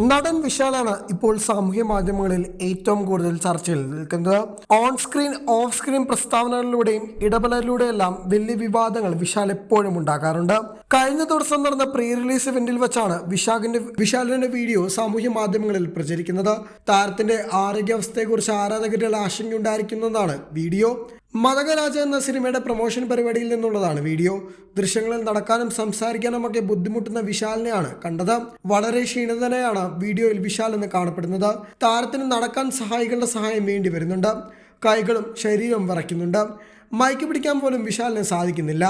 നടൻ വിശാലാണ് ഇപ്പോൾ സാമൂഹ്യ മാധ്യമങ്ങളിൽ ഏറ്റവും കൂടുതൽ ചർച്ചയിൽ നിൽക്കുന്നത്. ഓൺ സ്ക്രീൻ ഓഫ് സ്ക്രീൻ പ്രസ്താവനകളിലൂടെയും ഇടപെടലിലൂടെയെല്ലാം വലിയ വിവാദങ്ങൾ വിശാൽ എപ്പോഴും ഉണ്ടാക്കാറുണ്ട് കഴിഞ്ഞ ദിവസം നടന്ന പ്രീ റിലീസ് ഇവന്റിൽ വെച്ചാണ് വിശാഖിന്റെ വിശാലിന്റെ വീഡിയോ സാമൂഹ്യ മാധ്യമങ്ങളിൽ പ്രചരിക്കുന്നത്. താരത്തിന്റെ ആരോഗ്യാവസ്ഥയെക്കുറിച്ച് ആരാധകരിൽ ആശങ്കയുണ്ടായിരിക്കുന്നതാണ് വീഡിയോ. മതകരാജ എന്ന സിനിമയുടെ പ്രൊമോഷൻ പരിപാടിയിൽ നിന്നുള്ളതാണ് വീഡിയോ. ദൃശ്യങ്ങളിൽ നടക്കാനും സംസാരിക്കാനും ഒക്കെ ബുദ്ധിമുട്ടുന്ന വിശാലിനെയാണ് കണ്ടത്. വളരെ ക്ഷീണിതനെയാണ് വീഡിയോയിൽ വിശാൽ എന്ന് കാണപ്പെടുന്നത്. താരത്തിന് നടക്കാൻ സഹായികളുടെ സഹായം വേണ്ടി വരുന്നുണ്ട്. കൈകളും ശരീരവും വിറയ്ക്കുന്നുണ്ട് മൈക്ക് പിടിക്കാൻ പോലും വിശാലിന് സാധിക്കുന്നില്ല.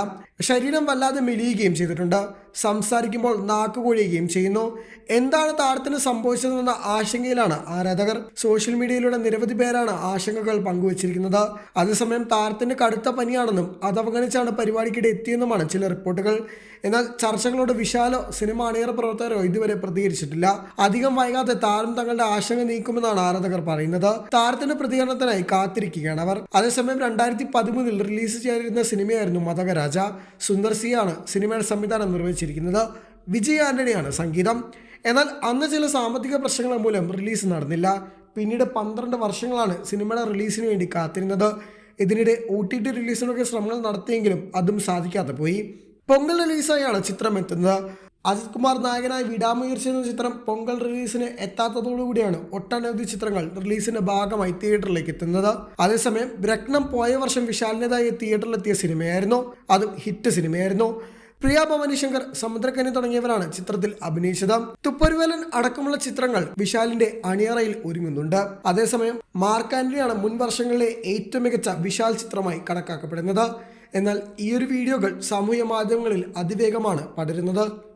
ശരീരം വല്ലാതെ മെലിയുകയും ചെയ്തിട്ടുണ്ട്. സംസാരിക്കുമ്പോൾ നാക്ക് കൊഴിയുകയും ചെയ്യുന്നു. എന്താണ് താരത്തിന് സംഭവിച്ചതെന്ന ആശങ്കയിലാണ് ആരാധകർ. സോഷ്യൽ മീഡിയയിലൂടെ നിരവധി പേരാണ് ആശങ്കകൾ പങ്കുവച്ചിരിക്കുന്നത്. അതേസമയം താരത്തിന് കടുത്ത പനിയാണെന്നും അത് അവഗണിച്ചാണ് പരിപാടിക്കിടെ എത്തിയെന്നുമാണ് ചില റിപ്പോർട്ടുകൾ. എന്നാൽ ചർച്ചകളോട് വിശാലോ സിനിമ അണിയറ പ്രവർത്തകരോ ഇതുവരെ പ്രതികരിച്ചിട്ടില്ല. അധികം വൈകാതെ താരം തങ്ങളുടെ ആശങ്ക നീക്കുമെന്നാണ് ആരാധകർ പറയുന്നത്. താരത്തിന്റെ പ്രതികരണത്തിനായി കാത്തിരിക്കുകയാണ് അവർ. അതേസമയം രണ്ടായിരത്തി പതിമൂന്നിൽ റിലീസ് ചെയ്തിരുന്ന സിനിമയായിരുന്നു മതകരാജ. സുന്ദർ സിയാണ് സിനിമയുടെ സംവിധാനം നിർവഹിച്ചിരിക്കുന്നത് വിജയ് ആന്റണിയാണ് സംഗീതം. എന്നാൽ അന്ന് ചില സാമ്പത്തിക പ്രശ്നങ്ങൾ മൂലം റിലീസ് നടന്നില്ല. പിന്നീട് പന്ത്രണ്ട് വർഷങ്ങളാണ് സിനിമയുടെ റിലീസിന് വേണ്ടി കാത്തിരുന്നത്. ഇതിനിടെ ഒ ടി ടി റിലീസിനൊക്കെ ശ്രമങ്ങൾ നടത്തിയെങ്കിലും അതും സാധിക്കാതെ പോയി. പൊങ്കൽ റിലീസായാണ് ചിത്രം എത്തുന്നത്. അജിത് കുമാർ നായകനായി വിടാമുയർച്ച എന്ന ചിത്രം പൊങ്കൽ റിലീസിന് എത്താത്തതോടുകൂടിയാണ് ഒട്ടനവധി ചിത്രങ്ങൾ റിലീസിന്റെ ഭാഗമായി തിയേറ്ററിലേക്ക് എത്തുന്നത്. അതേസമയം രത്നം പോയ വർഷം വിശാലിന്റെതായി തിയേറ്ററിലെത്തിയ സിനിമയായിരുന്നു. അതും ഹിറ്റ് സിനിമയായിരുന്നു. പ്രിയ ഭവാനി ശങ്കർ സമുദ്രക്കനി തുടങ്ങിയവരാണ് ചിത്രത്തിൽ അഭിനയിച്ചത്. തുപ്പരുവേലൻ അടക്കമുള്ള ചിത്രങ്ങൾ വിശാലിന്റെ അണിയറയിൽ ഒരുങ്ങുന്നുണ്ട്. അതേസമയം മാർക്ക് ആന്റണിയാണ് മുൻ വർഷങ്ങളിലെ ഏറ്റവും മികച്ച വിശാൽ ചിത്രമായി കണക്കാക്കപ്പെടുന്നത്. എന്നാൽ ഈയൊരു വീഡിയോകൾ സാമൂഹ്യ മാധ്യമങ്ങളിൽ അതിവേഗമാണ് പടരുന്നത്.